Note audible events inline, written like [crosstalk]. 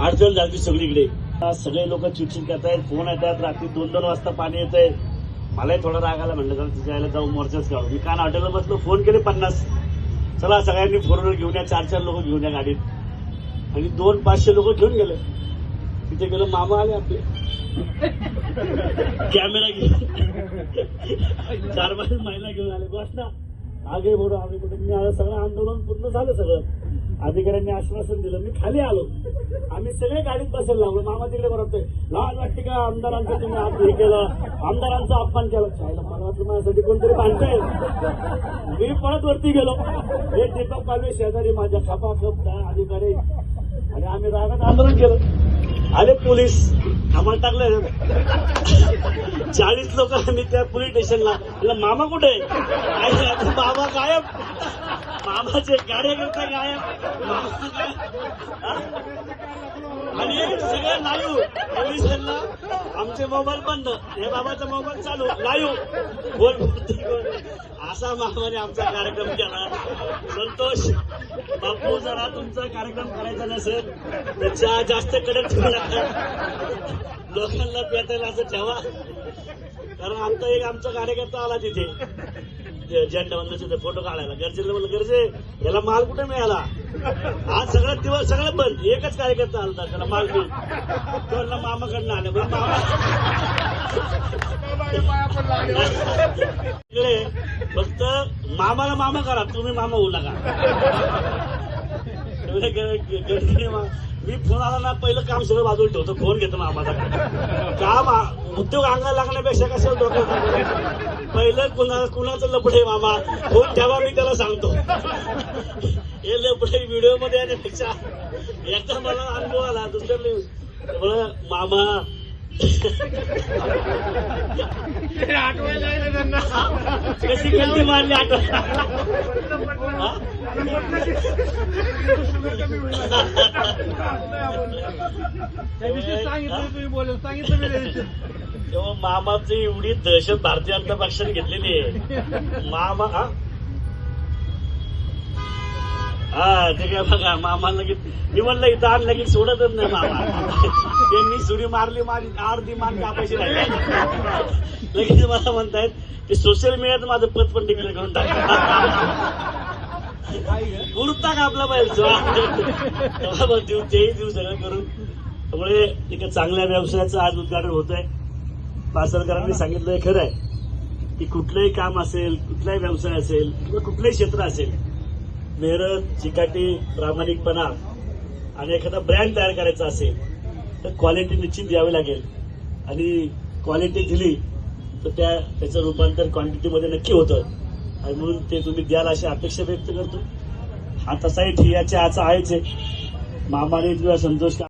अडचण झाली सगळीकडे. सगळे लोक चिडचिड करतायत फोन येतात रात्री दोन दोन वाजता पाणी येत आहे मलाही थोडा राग आला म्हणलं चला तिच्या यायला जाऊ मोर्चाच काढू. मी काल हॉटेलला बसलो फोन केले पन्नास. चला सगळ्यांनी फोर व्हीलर घेऊन या चार चार लोक घेऊन या गाडीत. आणि दोन पाचशे लोक घेऊन गेले. तिथे गेलो मामा आले आपले. कॅमेरा घेऊन. चार पाच महिला घेऊन आले. बस ना. आगे बोडो आगे बोडो मी आलं सगळं आंदोलन पूर्ण झालं सगळं. अधिकाऱ्यांनी आश्वासन दिलं. मी खाली आलो. आम्ही सगळे गाडीत बसायला लागलो. मामा तिकडे बरोबर लाज वाटते का आमदारांचं तुम्ही आप हे केलं? आमदारांचा अपमान केला? खायला मला वाटलं माझ्यासाठी कोणतरी बांधताय मी परत वरती गेलो. हे दीपक पालवे शेजारी माझ्या खपा काय अधिकारी. आणि आम्ही रागात आंदोलन केलं. आले पोलीस. आम्हाला टाकलं चाळीस लोक त्या पोलीस स्टेशनला मामा कुठे? आहे? काय मामा गायब. मामाचे कार्यकर्ता गायब. मामा गायब. हा? आणि सगळं लाईव्ह पोलिसांना आमचे मोबाईल बंद. हे बाबाचा मोबाईल चालू. लाईव्ह बोल असा मामाने आमचा कार्यक्रम केला. संतोष बापू जरा तुमचा कार्यक्रम करायचा नसेल तर चहा जास्त कडक ठेवू नका. लोकांना पेटायला असं ठेवा. कारण आमचा एक आमचा कार्यकर्ता आला तिथे. झेंडा वंदनाचे फोटो काढायला. गरजेला म्हणलं गरजे याला माल कुठे मिळाला? आज सगळं दिवस सगळं बंद. एकच कार्यकर्ता आलता त्याला माल घेऊन तो मामाकडनं आले. मामा. [laughs] इकडे. मामाला मामा करा तुम्ही मामा होऊ नका. मी फोन आला ना पहिलं काम सगळं बाजूला ठेवतो फोन घेतो मामाचा. काम आ- उद्योग अंगाला लागण्यापेक्षा कसं डोक्यात पहिलं कुणा कुणाचं लपडे मामा? फोन ठेवा मी त्याला सांगतो. हे लपडे व्हिडिओमध्ये येण्यापेक्षा एकदा मला अनुभव आला दुसऱ्या मला मामा कशी गलती मारली आठवण त्याविषयी सांगितलं तुम्ही बोल सांगितलं मी त्याविषयी तेव्हा मामाची एवढी दहशत भारतीय जनता पक्षाने घेतलेली आहे. मामा हा ते काय बघा मामा लगेच मी म्हणलं इथं आण लगेच सोडतच नाही मामा. त्यांनी सुरी मारली माझी अर्धी मान कापायची राहिली लगेच मला म्हणतायत ते सोशल मीडियात माझं पद पण डिक्लेअर करून टाका. का आपला पाहिजे देऊ तेही देऊ सगळं करून. त्यामुळे एका चांगल्या व्यवसायाचं आज उद्घाटन होत आहे पासरकरांनी सांगितलंय खरं आहे की कुठलंही काम असेल कुठलाही व्यवसाय असेल किंवा कुठलंही क्षेत्र असेल मेहनत चिकाटी प्रामाणिकपणा आणि एखादा ब्रँड तयार करायचा असेल तर क्वालिटी निश्चित द्यावी लागेल. आणि क्वालिटी दिली तर त्या त्याचं रूपांतर क्वांटिटीमध्ये नक्की होतं. आणि म्हणून ते तुम्ही द्याल अशी अपेक्षा व्यक्त करतो. हा तसाही ठियाच्या आचा आहेच. आहे मामाने किंवा संतोष